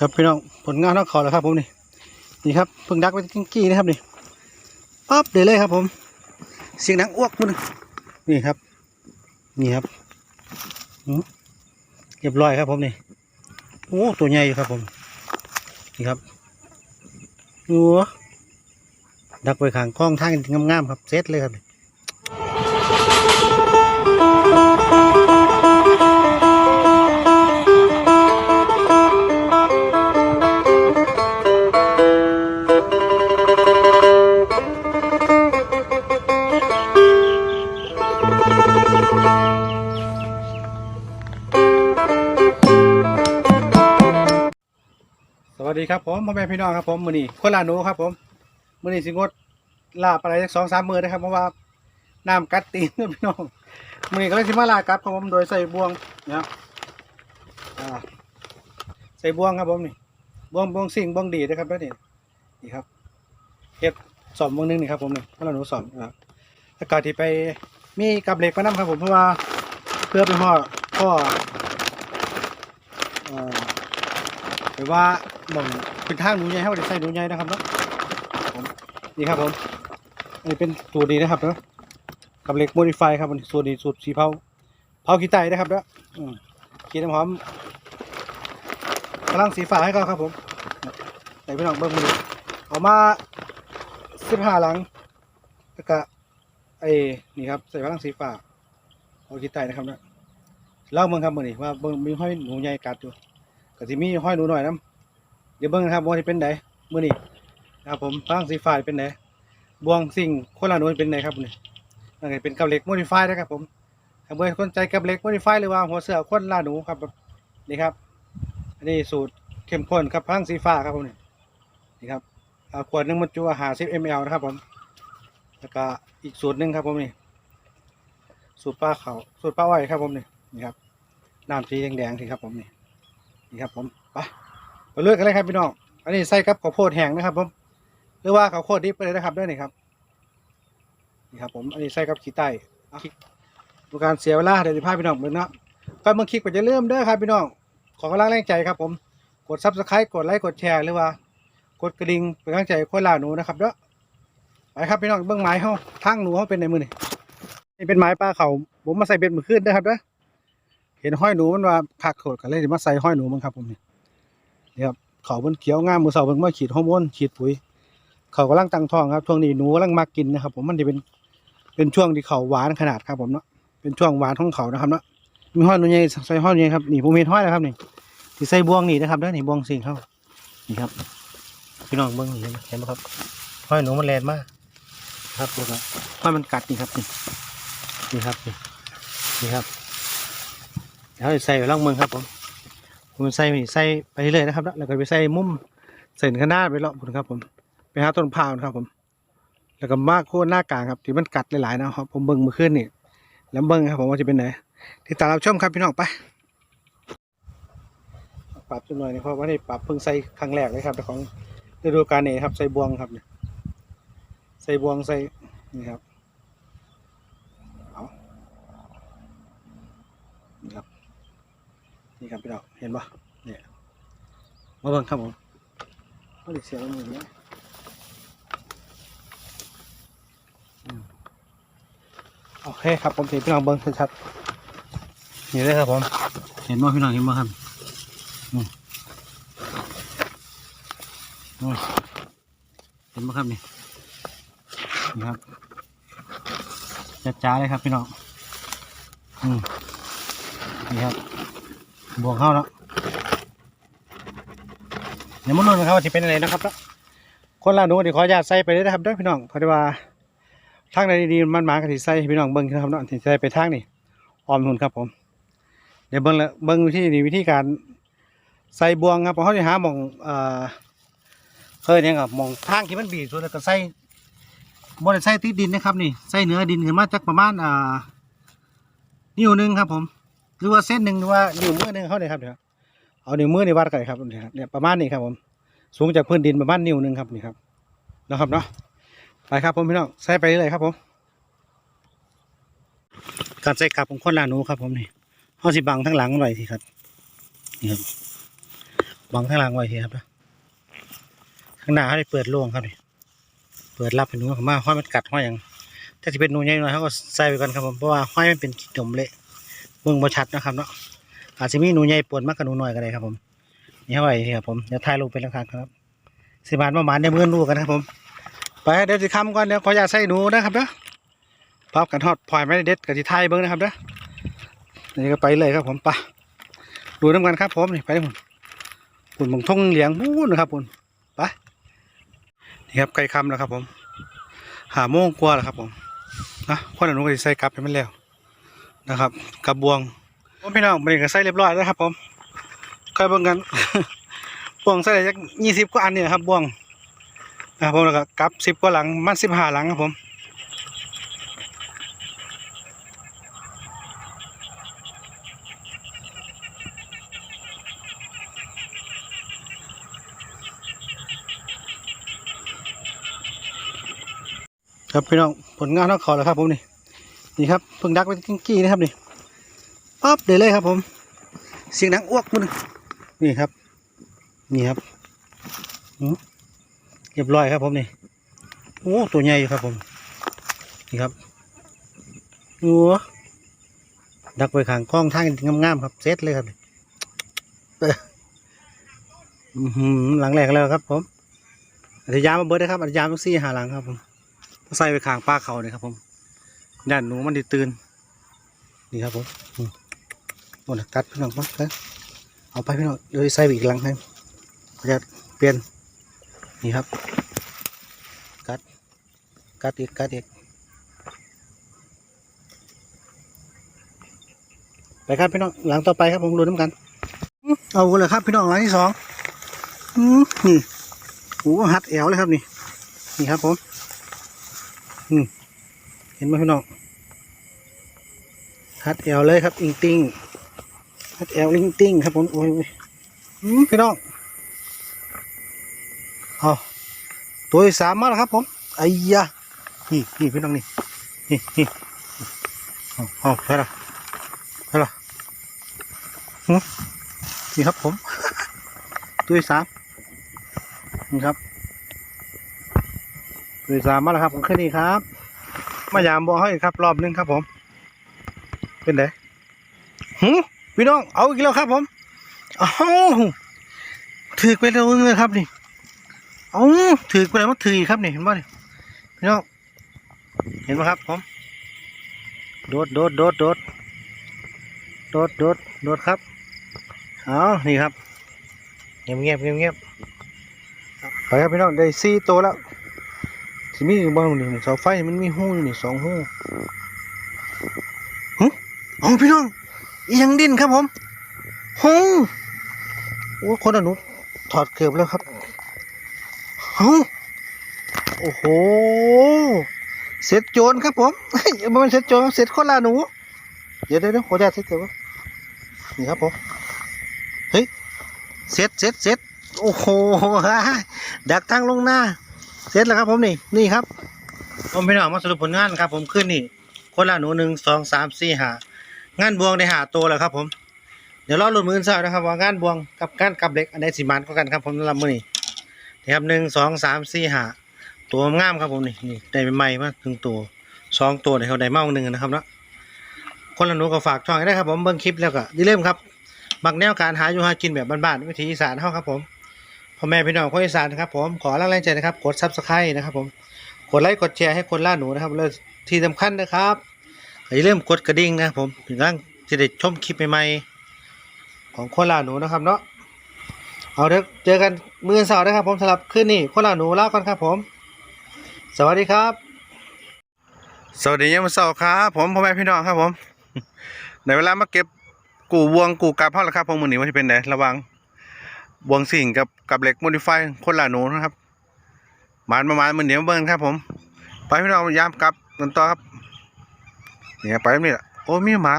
ครับพี่น้องผลงานนอกเขาแล้วครับผมนี่นี่ครับเพิ่งดักไว้กิ้งกี้นะครับนี่ปั๊บเดี๋ยวเลยครับผม เสียงดังอ้วกมันนี่ครับ นี่ครับหืมเรียบร้อยครับผมนี่โอ้ตัวใหญ่อยู่ครับผม นี่ครับดูดักไว้ขางคล้องท่างงามๆครับเซตเลยครับ ดีครับผมพ่อแม่พี่น้องครับผมมือนี้คนลาหนูครับผมมือนี้สิงดลาบอะไรสักสองสามมือนะครับเพราะว่าน้ำกัดตีนครับพี่น้องมือนี้ก็เลยสิมาลากับครับผมโดยใส่บ่วงนะใส่บ่วงครับผมนี่บ่วงบ่วงสิ่งบ่วงดีนะครับแล้วนี่นี่ครับเฮ็ดสอมบ่วงหนึงนี่ครับผมนี่คนลาหนูสอมนะครับแล้วก็ที่ไปมีกับเหล็กมานํครับผมเพราะว่าเพื่อไปห่อพ่อเอ่อหรือว่า ม่องเป็นทางหนูใหญ่ให้เราได้ใส่หนูใหญ่นะครับเนาะผมนี่ครับผมอันนี้เป็นสูตรดีนะครับเนาะกับเหล็กโมดิฟายครับมันสูตรดีสูตรสีเผาเผาขี้ไตนะครับเนาะขี้น้ำหอมกำลังสีฟ้าให้เขาครับผมไหนพี่น้องเบิ้งมือเอามาสิบห้าหลังแล้วก็ไอ้นี่ครับใส่พลังสีฟ้าเผาขี้ไตนะครับเนาะเล่าเมืองครับมือนี่ว่าเบิ่งมีห้อยหนูใหญ่กัดอยู่ก็สิมีห้อยหนูหน่อยนํ เดี๋ยวเบิ่งนะครับว่าที่เป็นไดมื้อนี้นะครับผมฟางสีฟ้าเป็นไดบวงสิ่งคนละหนูเป็นไดครับนี่นั่นเป็นกับเหล็กโมดิฟายนะครับผมถ้าเบื่อสนใจกับเหล็กโมดิฟายหรือว่าหัวเสือคนละหนูครับแบบนี่ครับอันนี้สูตรเข้มข้นครับฟางสีฟ้าครับผมนี่นี่ครับขวดหนึ่งมันจุอาหาร10 ml นะครับผมแล้วก็อีกสูตรหนึ่งครับผมนี่สูตรปลาเขาสูตรปลาอ้อยครับผมนี่นี่ครับน้ำสีแดงๆที่ครับผมนี่นี่ครับผมไป ไปเลือกกันเลยครับพี่น้อง อันนี้ใส่กับข้าวโพดแห้งนะครับผม หรือว่าข้าวโพดดิบไปเลยนะครับด้วยนี่ครับ นี่ครับผม อันนี้ใส่กับขี้ไต้ดูการเสียเวลาเดี๋ยวจะพาพี่น้องเบิ่งนะก่อนเมื่อคลิกก็จะเริ่มเด้อครับพี่น้อง ขอกำลังแรงใจครับผม กดซับสไครต์กดไลค์ กดแชร์หรือว่า กดกระดิ่งเป็นกำลังใจคนลาหนูนะครับเด้อ ไปครับพี่น้องเบื้องไม้เฮาทางหนูเฮาเป็นในมือนี่นี่เป็นไม้ปลาเขาผมมาใส่เบ็ดมือขึ้นนะครับเด้อ เห็นห้อยหนูมันว่าคักโขดกันเลยมาใส่ห้อยหนูมั้งครับผมนี่ นี่ครับเขามันเขียวงามมือเสาเพิ่งมาฉีดฮอร์โมนฉีดปุ๋ยเขากำลังตั้งท้องครับช่วงนี้หนูกำลังมากินนะครับ ผมมันจะเป็นเป็นช่วงที่เขาหวานขนาดครับผมเนาะเป็นช่วงหวานของเขานะครับเนาะมีห้อยหนูใหญ่ใส่ห้อยนูใหญ่ครับนี่ผมเห็นห้อยแล้วครับนี่ที่ใส่บ่วงนี่นะครับเด้อนี่บ่วงสิ่งเขานี่ครับพี่น้องเบิ้งนี่เห็นไหมเห็นไหมครับห้อยหนูมันแรงมากครับดูครับห้อยมันกัดนี่ครับนี่นี่ครับนี่นี่ครับเดี๋ยวใส่ไปล่องเมืองครับผม ผมใส่ไปใส่ไปเรื่อยนะครับแล้วก็ไปใส่มุมเส้นขนาดไปเลาะผมครับผมไปหาต้นพร้าวนะครับผม แล้วก็มากโค่นหน้ากลางครับที่มันกัดหลายๆนะครับ ผมเบิ่งมื่อคืนนี่แล้วเบิ่งครับผมว่าจะเป็นไหนที่ตามรับชมครับพี่น้องไปปรับจังหน่อยนี่เพราะว่านี่ปรับเพิ่งใส่ครั้งแรกเลยครับแต่ของฤดูกาลนี้ครับใส่บวงครับใส่บวงใส่นี่ครับ นี่ครับ นี่ครับพี่น้องเห็นปะเนี่ยมาเบิ่งครับผมมาดิเสียงมือเนี่ยอืมโอเคครับผมสิพี่น้องเบิ่งชัดๆนี่เลยครับผม เห็นบ่พี่น้องเห็นบ่ครับอืมอืมเห็นบ่ครับนี่นี่ครับจ้าๆเลยครับพี่น้องอืมนี่ครับ บวงเข้าแล้วเดี๋ยวมาลุ้นกันครับว่าจะเป็นอะไรนะครับเนาะคนละหนูเดี๋ยวขออนุญาตใส่ไปเลยนะครับเด้วยพี่น้องเพราะว่าทางใดดีๆมันหมากระติใส่พี่น้องเบิ้งนะครับเนาะที่ใส่ไปทางนี่ออมทุนครับผม เดี๋ยวเบิ้งละเบิ้งวิธีนี่วิธีการใส่บวงครับเขาจะหาหมองเอ่อเคยเนี่ยครับหมองทางที่มันบีบส่วนแล้วก็ใส่บริใส่ติดดินนะครับนี่ใส่เนื้อดินขึ้นมาจากประมาณอ่านิ้วหนึ่งครับผม หรือว่าเส้นหนึ่งหรือว่านิ้วมือหนึ่งเขาเนี่ยครับเดี๋ยวเอานิ้วมือในวัดกันเลยครับเนี่ยเนี่ยประมาณนี้ครับผมสูงจากพื้นดินประมาณนิ้วหนึ่งครับนี่ครับนะครับเนาะไปครับผมพี่น้องใส่ไปเลยครับผมการใส่กลับของคนลานูครับผมนี่เขาสิบังทั้งหลังไว้ทีครับนี่ครับบังข้งหล่างไว้ทีครับข้างหน้าเขาได้เปิดโล่งครับนี่เปิดรับให้หนูเขามาห้อยมันกัดห้อยอย่างถ้าจะเป็นนูใหญ่หน่อยเขาก็ใส่ไปก่อนครับผมเพราะว่าห้อยมันเป็นขี้ดมเละ เบิ่งบ่ชัดนะครับเนาะอาจจะมีหนูใหญ่ปวดมากกับหนูน้อยก็ได้ครับผมนี่เอาไว้ทีครับผมเดี๋ยวถ่ายรูปเป็นหลักฐานครับสิบาทประมาณในมือลูกกันนะครับผมไปเดี๋ยวสิคำก่อนเดี๋ยวขออยากใส่หนูนะครับเด้อพร้อมกันทอดพลอยไม่ได้เด็ดกับที่ไทยเบิ้งนะครับเด้อนี่ก็ไปเลยครับผมไปดูน้ำกันครับผมนี่ไปผมคุณมงทงเหลียงมู้นะครับคุณไปนี่ครับไก่คำแล้วครับผมหาโมงกว่าแล้วครับผมนะคนอนุก็สิใส่กลับให้มันแล้ว นะครับกับบวงผมพี่น้องมันก็ใส่เรียบร้อยแล้วครับผมค่อยเบิ่งกันบวงใส่ได้จักยี่สิบกว่าอันเนี่ยครับบวงนะครับผมแล้วก็กับสิบกว่าหลังมันสิบห้าหลังครับผมครับพี่น้องผลงานนอกขอแล้วครับผมนี่ นี่ครับเพิ่งดักไปกิ้งกี้นะครับนี่ปั๊บเดี๋ยวเลยครับผม เสียงดังอ้วกมันนี่ครับ นี่ครับเรียบร้อยครับผมนี่โอ้ตัวใหญ่อยู่ครับผม นี่ครับโอ้ดักไปขางกล้องท่างงามๆครับเซตเลยครับนี่เอ้ออื้อหือหลังแรกแล้วครับผมอัธยามาเบิดนะครับอัธยาต้องซี่หาหลังครับผมใส่ไปขางป้าเขาเนี่ยครับผม ด้านหนูมันไดีตื่น นี่ครับผมอืมโอ้นะกัดพี่น้องปั๊บกัดเอาไปพี่น้องเดี๋ยวใส่ไปอีกหลังให้จะเปลี่ยน นี่ครับ กัด กัดอีก กัดอีก ไปครับพี่น้อง หลังต่อไปครับผมรู้น้ำกัน เอาเลยครับพี่น้องหลังที่สองนี่โอ้หัดแอวเลยครับนี่ นี่ครับผม เห็นไหมพี่น้อง หัดแอวเลยครับอิงติงหัดแอวลิงติงครับผมโอ้ยพี่น้องเอาตัวที่สามมาแล้วครับผมไอ้ยะนี่นี่พี่น้องนี่นี่นี่เอาเอาไปละไปละหึนี่ครับผมตัวที่สามนี่ครับตัวที่สามมาแล้วครับผมขึ้นนี่ครับ มายามบอกให้ครับ รอบนึงครับผม เป็นไงหืพี่น้องเอาอีกแล้วครับผมเอาถือไปแล้วเลยครับนี่เอาถือไปแล้วมันถืออีกครับนี่เห็นป่ะนี่พี่น้องเห็นไหมครับผมโดดโดดโดดโดดโดดโดดโดดครับเอานี่ครับเงียบเงียบเงียบเงียบไปครับพี่น้องได้สี่ตัวแล้วที่มีอยู่บ้างนี่เสาไฟมันมีหูอยู่นี่สองหูหึ เอาพี่น้องยังดิ้นครับผมหูโอ้คนอนุถอดเกือบแล้วครับเฮ้โอ้โห เสร็จโจรครับผมเฮ้ยมันเสร็จโจรเสร็จคนละหนู เดี๋ยวเดี๋ยวเดี๋ยวขออนุญาตเสร็จเดี๋ยวนี่ครับผมเฮ้ยเสร็จเสร็จเสร็จโอ้โหดักทางลงหน้า เสร็จแล้วครับผมนี่นี่ครับผมพี่น้องมาสรุปผลงานครับ ผมขึ้นนี่ คนละหนูหนึ่งสองสามสี่ห้า งานบวงได้หาตัวแล้วครับ ผม เดี๋ยวรอลุ้นมืออนเช้านะครับ ว่างานบวงกับงานกับเหล็กอันใดสิมันก็กันครับ ผมสำมือนี้นี่ครับหนึ่งสองสามสี่ห้าตัวงามครับผมนี่นี่ได้ใหม่มาถึงตัวสองตัวเนี่ยเขาได้เมาหนึ่งนะครับเนาะคนละหนูก็ฝากช่องให้ได้ครับผมเบิ่งคลิปแล้วก็อย่าลืมครับมักแนวการหาอยู่หากินแบบบ้านๆวิถีอีสานเฮาครับผมพ่อแม่พี่น้องคนอีสานนะครับ ผมขอแรงใจนะครับ กดซับสไครต์นะครับ ผมกดไลค์กดแชร์ให้คนล่าหนูนะครับแล้วที่สำคัญนะครับ อย่าลืมกดกระดิ่งนะผมถึงร่างจะได้ชมคลิปใหม่ๆของคนล่าหนูนะครับเนาะเอาเดี๋ยวเจอกันมือเสาร์นะครับ ผมสำหรับคืนนี้คนละหนูลาก่อนครับผม สวัสดีครับ สวัสดียามเสาร์ครับผมพ่อแม่พี่น้องครับผมในเวลามาเก็บกูวงกูกาพ่อละครับผมมือหนีว่าจะเป็นไหนระวังวงสิ่งกับกับเหล็กโมดิฟายคนละหนูนะครับหมานประมาณมือเดียวเบิ้งครับผม ไปพี่น้องยามกลับกันต่อครับ เนี่ยไปแบบนี่แหละโอ้มีหมา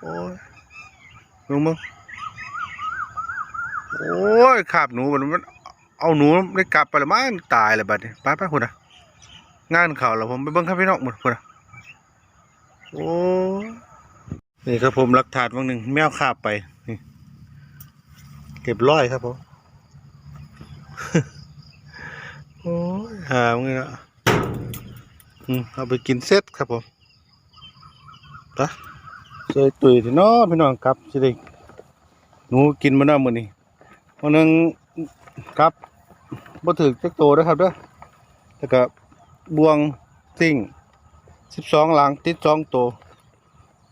โอ้ยมึงมึงโอ้ยขาบหนูมันมันเอาหนูได้กลับไปล้วมันตายเลยบัดนี้ไปไปคุณอะงานข่าวแล้วผมไปเบิ่งครับพี่น้องหมดคุณอะโอ้นี่ครับผมหลักฐานบางหนึ่งแมวขาบไปนี่เรียบร้อยครับผมโอ้ยหามึงเนาะอืมเอาไปกินเสร็จครับผม ไปเจตุยที่น้อพี่น้องครับสิได้หนูกินมาเนามือนี้วันนึงครับบ่ถึกจักโตเด้อครับเด้อแล้วก็บวงซิ่ง12หลังติด2โต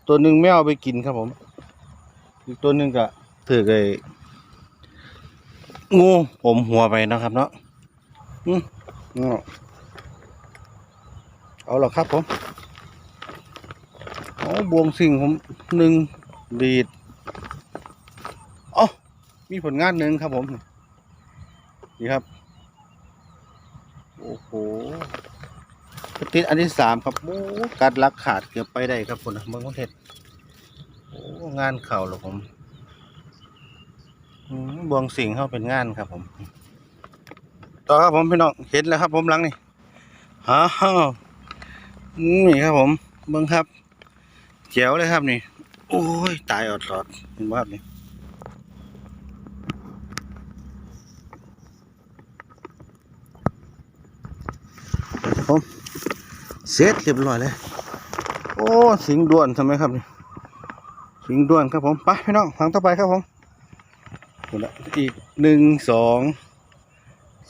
ตัวหนึ่งไม่เอาไปกินครับผม อีกตัวหนึ่งก็ถือไอ้งูผมหัวไปนะครับเนาะอืมเอาหรอครับผม บวงสิ่งผมหนึ่งดีดอ๋อมีผลงานหนึ่งครับผม นี่ครับ โอ้โหติดอันที่สามครับโอ้กัดลักขาดเกือบไปได้ครับผมเมืองประเทศโอ้งานเข่าหรอผมบวงสิงเขาเป็นงานครับผม ต่อครับผมพี่น้องเห็นแล้วครับผมหลังนี่ฮ่าฮ่านี่ครับผมเบิ้งครับ เจ๋วเลยครับนี่ โอ้ย ตายอดหลอดเห็นไหมครับนี่ครับผมเสร็จเรียบร้อยเลย โอ้ สิงด่วนทำไมครับนี่สิงด่วนครับผมไปพี่น้องฟังต่อไปครับผมอีกหนึ่งสอง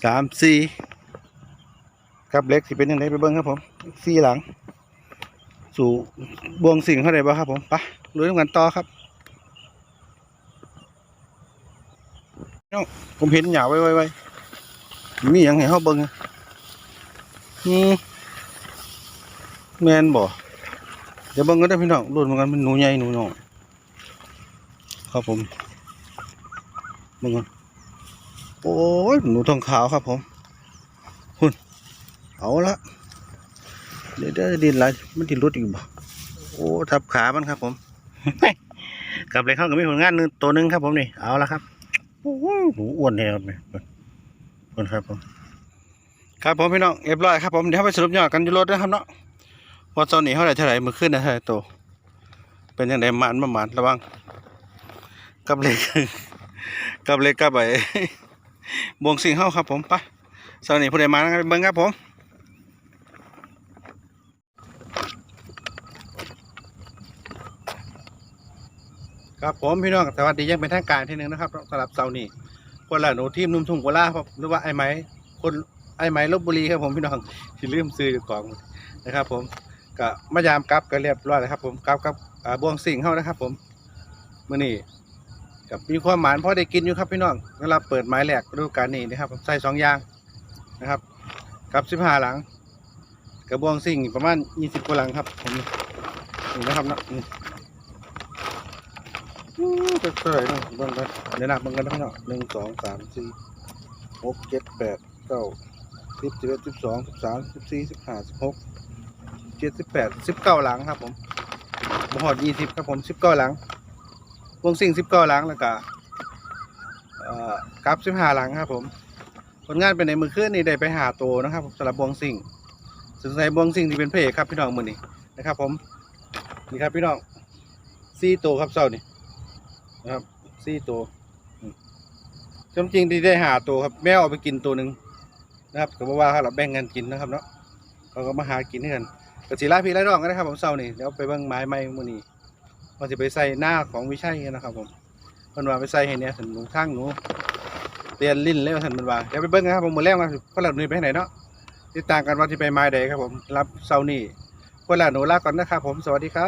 สามสี่ครับเล็กสิเป็นยังไงไปเบิ้งครับผมสี่หลัง สู่บวงสิ่งเท่าไรบ้างครับผมไปลุยกันต่อครับน้องผมเห็นหยาไว้ไว้ไว้มีอย่างไงเขาเบิ้งอะอืมแมนบ่เดี๋ยวเบิ้งกันได้พี่น้องรุ่นเหมือนกันเป็นหนูใหญ่หนูน้องครับผมมึงอะโอ้ยหนูทองขาวครับผมหุ่นเอาละ เดี๋ยวเดี๋ยวดินไหลมันดินรุดอีกบ่โอ้ทับขามันครับ ผมกลับเลยเข้ากับมีผลงานหนึ่งตัวหนึ่งครับ ผมนี่เอาละครับโอ้ยหนูอ้วนเลยครับนี่อ้วนครับผมครับผมพี่น้องเรียบร้อยครับผมเดี๋ยวไปสรุปยอดกันอยู่รถนะครับเนาะว่าตอนนี้เท่าไหร่เท่าไหร่มือขึ้นนะเท่าไหร่โตเป็นยังไงมันประมาณระวังกับเลยกับเล็กกับไอ้บวงสิงเฮาครับผมไปสวัสดีผู้ใดมานะครับเบิ้งครับผม ครับผมพี่น้องสวัสดียังเป็นทางการที่หนึ่งนะครับสำหรับเสาร์นี้คนละหนูทีมนุ่มทุ่งโคราครับหรือว่าไอ้ไหมคนไอ้ไหมลบบุรีครับผมพี่น้องที่ลืมซื้อของนะครับผมก็มายามกลับก็เรียบร้อยแล้วครับ ผมกลับกับอ่าบวงสิ่งเฮานะครับ ผมมื้อนี้กับมีความหมานพอได้กินอยู่ครับพี่น้องเวลาเปิดไม้แหลกฤดูกาลนี้นะครับใส่สองอย่างนะครับกับสิบห้าหลังกระบวงสิ่งประมาณยี่สิบกว่าหลังครับ ผมนี่นะครับนะ จะเท่าไหร่นะเบิ่งกันเดี๋ยวนับเบิ่งกันนะพี่น้องหนึ่งสองสามสี่หกเจ็ดแปดเก้าสิบสิบเอ็ดสิบสองสิบสามสิบสี่สิบห้าสิบหกเจ็ดสิบแปดสิบเก้าหลังครับผมบ่หอดยี่สิบครับผมสิบเก้าหลัง วงสิ่งสิบเก้าหลังแล้วก็เอ่อกับสิบห้าหลังครับผม ผลงานเป็นในมือขึ้นนี่ได้ไปหาตัวนะครับสำหรับวงสิ่งสงสัยบวงสิ่งที่เป็นพระเอกครับพี่น้องมือนี้นะครับผมนี่ครับพี่น้องสี่ตัวครับเจ้านี่ นะครับสี่ตัวจำจริงที่ได้หาตัวครับ แม่เอาไปกินตัวหนึ่งนะครับก็บอกว่าเราแบ่งกันกินนะครับเนาะเขาก็มาหากินด้วยกันกระสีล่าพี่ไล่ดองกันนะครับผมเศร้านี่เดี๋ยวไปเบิ่งไม้ไม้มือนี้มันจะไปใส่หน้าของวิชัยนะครับ ผมมันว่าไปใส่ให้เนี่ยสันหนูข้างหนูเตียนลิ้นเล่สันมันว่าเดี๋ยวไปเบิ้งนะครับผมมือแรกมาคนละหนูไปไหนเนาะติดตามกันว่าที่ไปไม้ใดครับผมรับเซานี่คนละหนูลาก่อนนะครับผมสวัสดีครั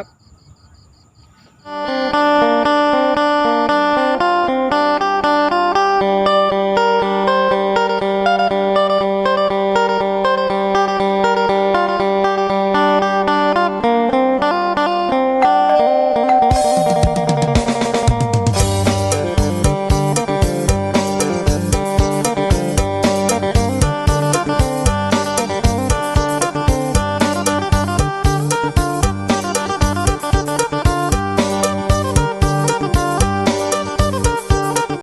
บ